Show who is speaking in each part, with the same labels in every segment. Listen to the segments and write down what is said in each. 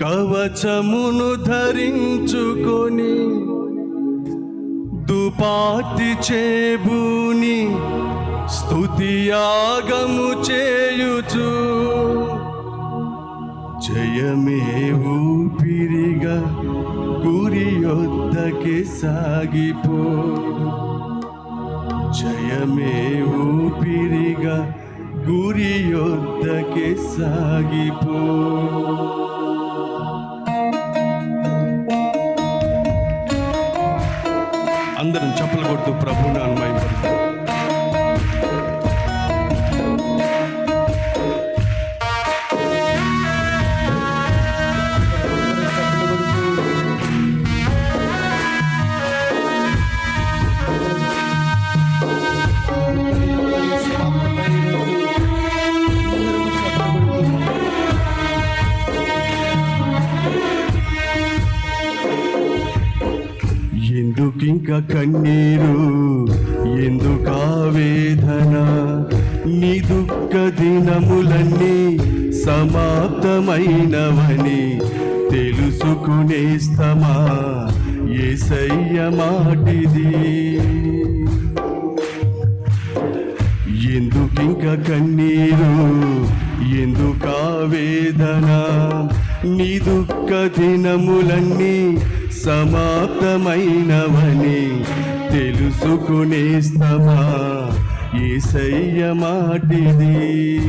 Speaker 1: కవచమును ధరించుకొని దుపాతి చేబూని స్తుతియాగము చేయుచు. జయమే ఊపిరిగా గురి యొద్దకి సాగిపో. జయమే ఊపిరిగా గురి యొద్దకి సాగిపో అందరం చప్పలు కొడుతూ ప్రభువుని అనుమయపడతాం కన్నీరు ఎందుకా వేదన? నీ దుఃఖ దినములన్నీ సమాప్తమైనవని తెలుసుకునేస్తమా ఏసయ్య మాటిది. ఎందుకింక కన్నీరు ఎందుకా వేదన? నీ దుఃఖ దినములన్నీ సమాప్తమైనవని తెలుసుకునేస్తమా? ఏసయ్య మాటిది.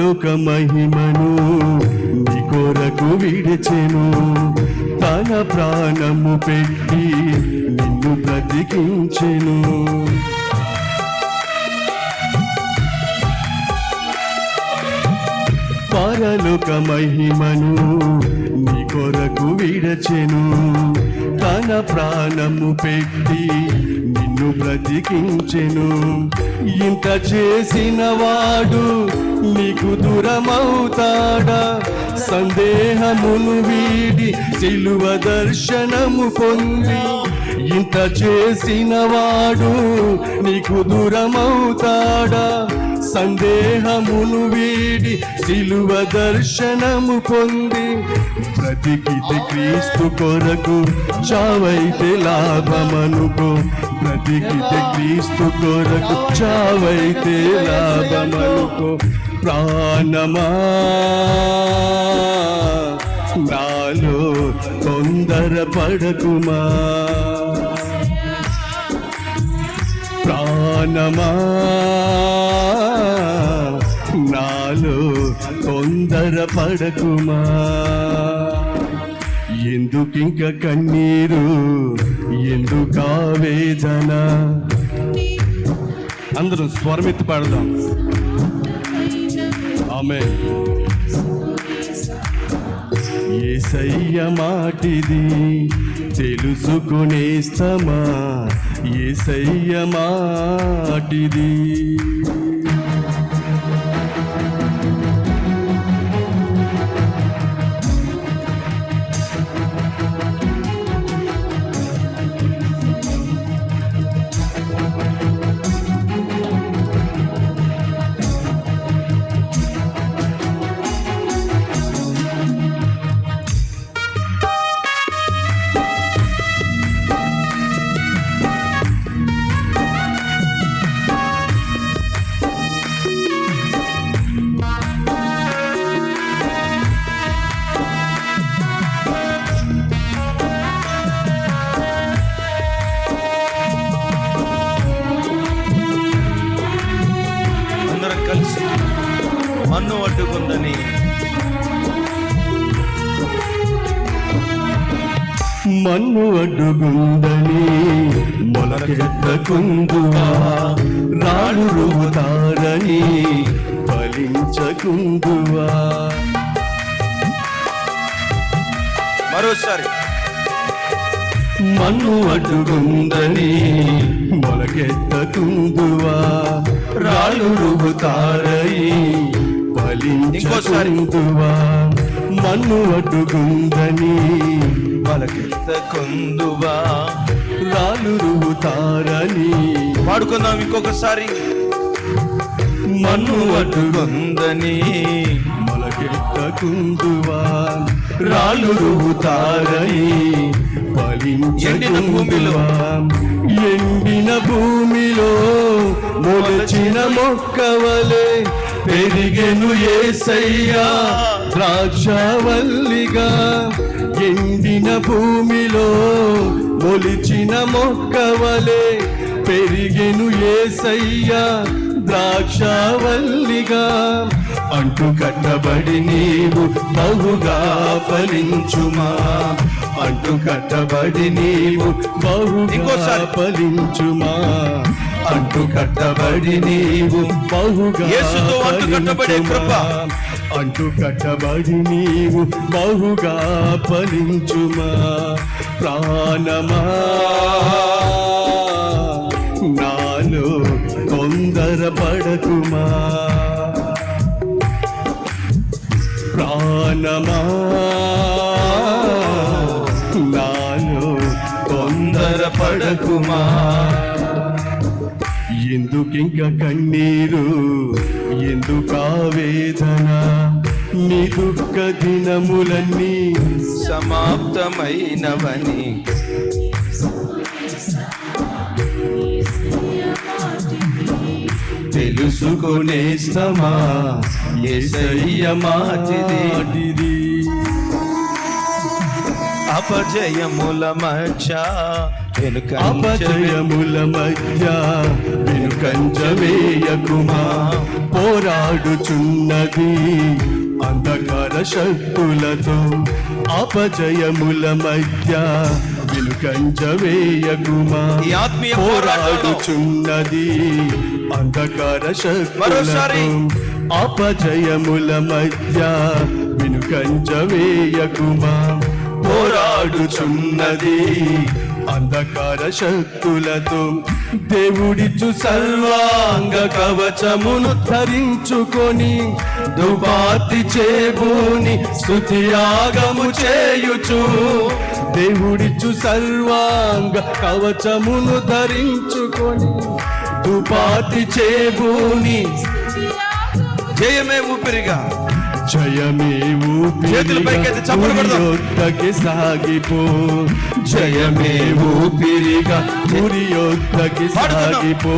Speaker 1: పరలోక మహిమను నీ కొరకు విడిచెను. తన ప్రాణము పెట్టి నిన్ను బ్రతికించెను. పరలోక మహిమను నీ కొరకు విడచెను. తన ప్రాణము పెట్టి నిన్ను బ్రతికించెను. ఇంత చేసిన వాడు నీకు దూరమవుతాడా? సందేహమును వీడి సిలువ దర్శనము పొంది ఇంత చేసిన వాడు నీకు దూరమవుతాడా? సందేహమును వీడి సిలువ దర్శనము పొంది బ్రతికితే క్రీస్తు కొరకు చావైతే లాభమనుకో. బ్రతికితే క్రీస్తు కొరకు చావైతే లాభమనుకో. ప్రాణమా? నాలో తొందర పడకుమా ప్రాణమా నాలో తొందర పడకుమా ఎందుకింక కన్నీరు? ఎందుకా వేదన అందరూ స్వరమెత్తి పాడదాం. ఆమె ఏసయ్య మాటిది తెలుసుకునేస్తమా? ఏసయ్య మాటిది మన్ను అడ్డుగుందని మొలకెత్తకుందువా రాళ్ళు రువుతారని ఫలించకుందువా
Speaker 2: మరోసారి.
Speaker 1: మన్ను అడ్డుగుందని మొలకెత్తకుందువా రాళ్ళు రువుతారని ఫలించకుందువా మన్ను అడ్డుగుందని రువుతారని.
Speaker 2: పాడుకుందాం ఇంకొకసారి.
Speaker 1: మన్ను అడ్డుగు
Speaker 2: అడ్డుకుందని
Speaker 1: మొలకెత్తకుందువా రాళ్ళు రువుతారని.
Speaker 2: ఎండిన భూమిలో.
Speaker 1: ఎండిన భూమిలో మొలచిన మొక్కవలే పెరిగెను ఏసయ్యా ద్రాక్షవల్లిగా. ఎండిన భూమిలో మొలిచిన మొక్కవలే పెరిగెను ఏసయ్యా ద్రాక్షవల్లిగా అంటు కట్టబడి నీవు బహుగా ఫలించుమా అంటు కట్టబడి నీవు బహుగా. ఫలించుమా అంటు కట్టబడి నీవు బహుగా
Speaker 2: కట్టబడే కృప.
Speaker 1: ఫలించుమా. అంటు కట్టబడి నీవు బహుగా ఫలించుమా ప్రాణమా? నాలో తొందర పడకుమా ప్రాణమా? నాలో తొందర పడకుమా ఎందుకింక కన్నీరు? ఎందుకా వేదన? నీ దుఃఖ దినములన్నీ
Speaker 2: సమాప్తమైనవని.
Speaker 1: తెలుసుకునేస్తమా ఎసయ్య మాటిది.
Speaker 2: అపజయముల మధ్య
Speaker 1: అపజయముల మధ్య వెనుకంజ వేయకుమా పోరాడుచున్నది అంధకార శక్తులతో. అపజయముల మధ్య
Speaker 2: ఆత్మీయ
Speaker 1: పోరాడుచున్నది అంధకార. శక్తులతో. అపజయముల మధ్య వెనుకంజ వేయకుమా పోరాడుచున్నది అంధకార శక్తులతో దేవుడిచ్చు సర్వాంగ కవచమును ధరించుకొని దుబాతి చేబూని స్తుతియాగము చేయుచు దేవుడిచ్చు సర్వాంగ కవచమును ధరించుకొని దుపాతి చేబూని
Speaker 2: జయమే ఊపిరిగా.
Speaker 1: జయమే. ఊపిరిగా సాగిపో. జయమే ఊపిరిగా గురి యొద్దకి
Speaker 2: పాడుకుందాం.
Speaker 1: సాగిపో.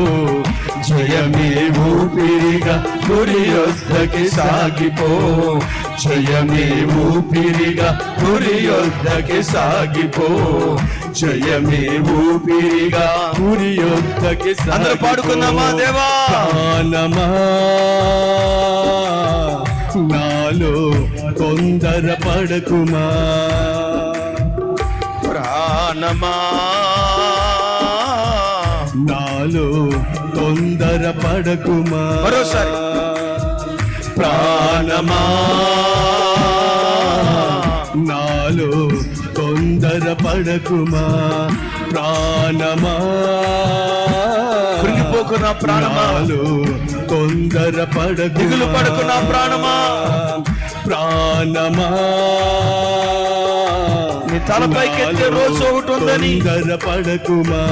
Speaker 1: జయమే ఊపిరిగా గురి యొద్దకి సాగిపో. జయమే ఊపిరిగా గురి యొద్దకి సాగిపో. జయమే ఊపిరిగా గురి యొద్దకి
Speaker 2: అందరూ పాడుకుందామా దేవా?
Speaker 1: ప్రాణమా? నాలో తొందర పడకుమా
Speaker 2: ప్రాణమా?
Speaker 1: నాలో తొందర పడకుమా
Speaker 2: మరోసారి.
Speaker 1: ప్రాణమా? నాలో తొందర పడకుమా ప్రాణమా
Speaker 2: కృంగిపోకు నా ప్రాణమా.
Speaker 1: నాలో తొందర పడకు
Speaker 2: దిగులు పడకు నా ప్రాణమా.
Speaker 1: ప్రాణమా
Speaker 2: నీ తలపైకెత్తే రోజు ఒకటి ఉందని.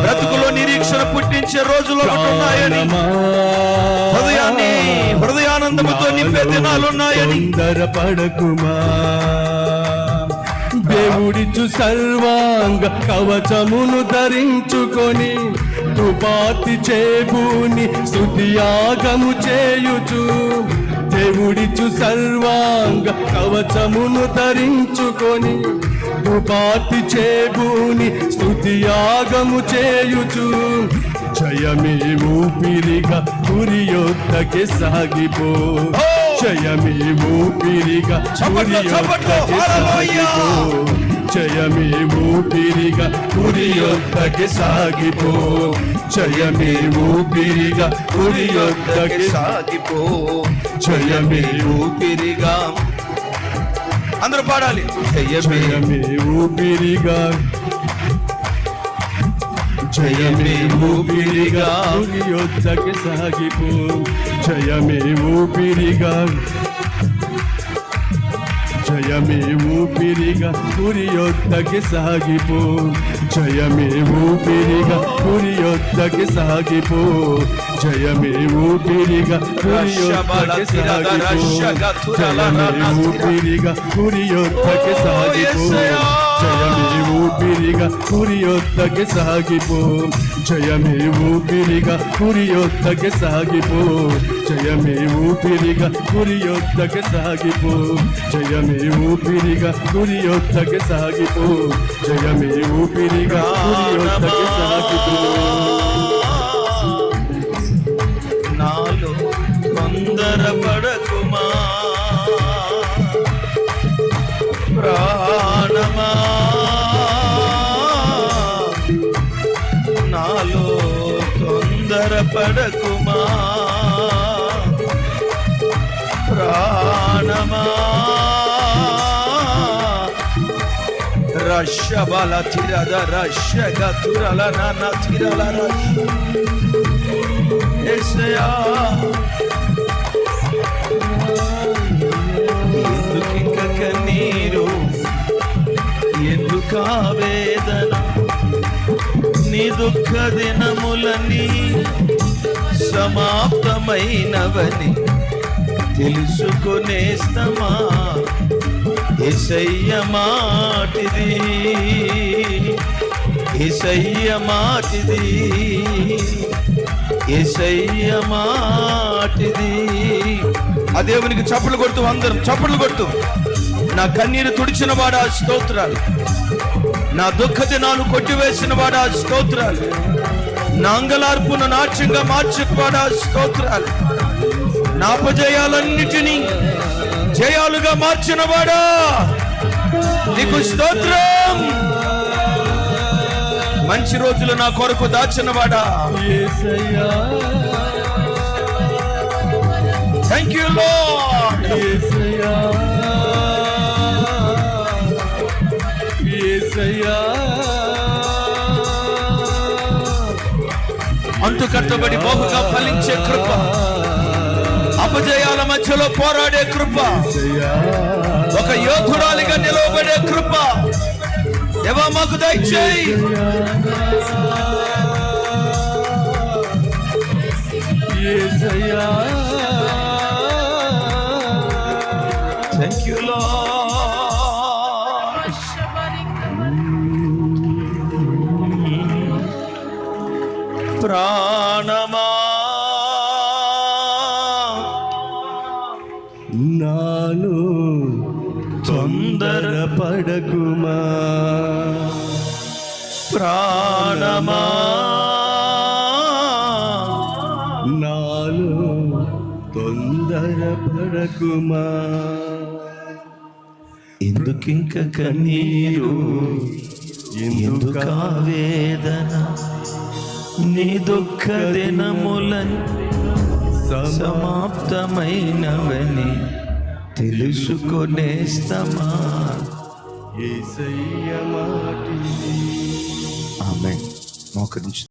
Speaker 2: బ్రతుకులో నిరీక్షణ పుట్టించే రోజులు ఒకటి ఉన్నాయని. హృదయాన్ని హృదయానందముతో నింపే దినాలు ఉన్నాయని
Speaker 1: తొందర పడకుమా దేవుడిచ్చు సర్వాంగ కవచమును ధరించుకొని తుపాతి చేబూని శృతియాగము చేయుచు. దేవుడిచ్చు సర్వాంగ కవచమును ధరించుకొని తుపాతి చేబూని స్తుతియాగము చేయుచు. జయమే ఊపిరిగా గురి యొద్దకి సాగిపో. జయమి ఊపిరిగా జయమి ఊపిరిగా ఉరియొద్దకి సాగిపో. జయమి ఊపిరిగా ఉరియొద్దకి
Speaker 2: సాగిపో.
Speaker 1: జయమి
Speaker 2: ఊపిరిగా అందరూ పాడాలి. జయమే
Speaker 1: ఊపిరిగా ಜಯಮೇ ಪಿರಿಗ ಯುದ್ಧಕ್ಕೆ ಸಾಗಿಪು ಜಯಮೇವು ಪಿರಿಗ జయమేవు పిరిగ పురియొద్దకి సాగిపో జయమేవు పిరిగ పురియొద్దకి సాగిపో జయమేవు పిరిగ పురియొద్దకి సాగిపో జయమేవు పిరిగ పురియొద్దకి సాగిపో ಜಯಮೇವು ಬಿರಿಗ ಕುರಿಯೊತ್ತಗೆ ಸಾಗಿಪೋ ಜಯಮೇವು ಬಿರಿಗ ಕುರಿಯೊತ್ತಗೆ ಸಾಗಿಪೋ ಜಯಮೇವು ಬಿರಿಗ ಕುರಿಯೊತ್ತಗೆ ಸಾಗಿಪೋ ಜಯಮೇವು ಬಿರಿಗ ಕುರಿಯೊತ್ತಗೆ ಸಾಗಿಪೋ ಜಯಮೇವು ಬಿರಿಗ ಕುರಿಯೊತ್ತಗೆ ಸಾಗಿಪೋ ನಾಲು
Speaker 2: ತೊಂದರ ಪಡ తొందరపడకుమా ప్రాణమా? రష్య బల తిరద రష్య గతురల నన్న తిరల రష్యా. ఎందుకింక కన్నీరు? ఎందుకావే? దుఃఖ దినములని సమాప్తమైనవని తెలుసుకునేస్తమా? ఇసయ్య మాటిది. ఇసయ్య మాటిది. ఇసయ్య మాటిది. ఆ దేవునికి చప్పలు కొడుతూ అందరం చప్పలు కొడుతూ నా కన్నీరు తుడిచిన వాడా స్తోత్రాలు. నా దుఃఖ దినాలు కొట్టివేసిన వాడా స్తోత్రాలు. నా అంగలార్పును నాట్యంగా మార్చినవాడా స్తోత్రాలు. నా అపజయాలన్నిటినీ జయాలుగా మార్చిన వాడా. నీకు స్తోత్రం. మంచి రోజులు నా కొరకు దాచిన వాడా. థ్యాంక్ యూ లో
Speaker 1: యేసయ్యా యేసయ్యా
Speaker 2: అంటు కట్టబడి బహుగా ఫలించే కృప. అపజయాల మధ్యలో పోరాడే కృప. ఒక యోధురాలిగా నిలవబడే కృప. ఏవా మాకు దయచేయి. థ్యాంక్ యూ లార్డ్ ప్రాణమా?
Speaker 1: నాలో తొందర పడకుమా?
Speaker 2: ప్రాణమా?
Speaker 1: నాలో తొందర పడకుమా?
Speaker 2: ఎందుకింక కన్నీరు? ఎందుక వేదన? నీ దుఃఖ దినములని సమాప్తమైనవని తెలుసుకొనేస్తమా?
Speaker 1: యేసయ్య మాటిది
Speaker 2: ఆమె మోకరించి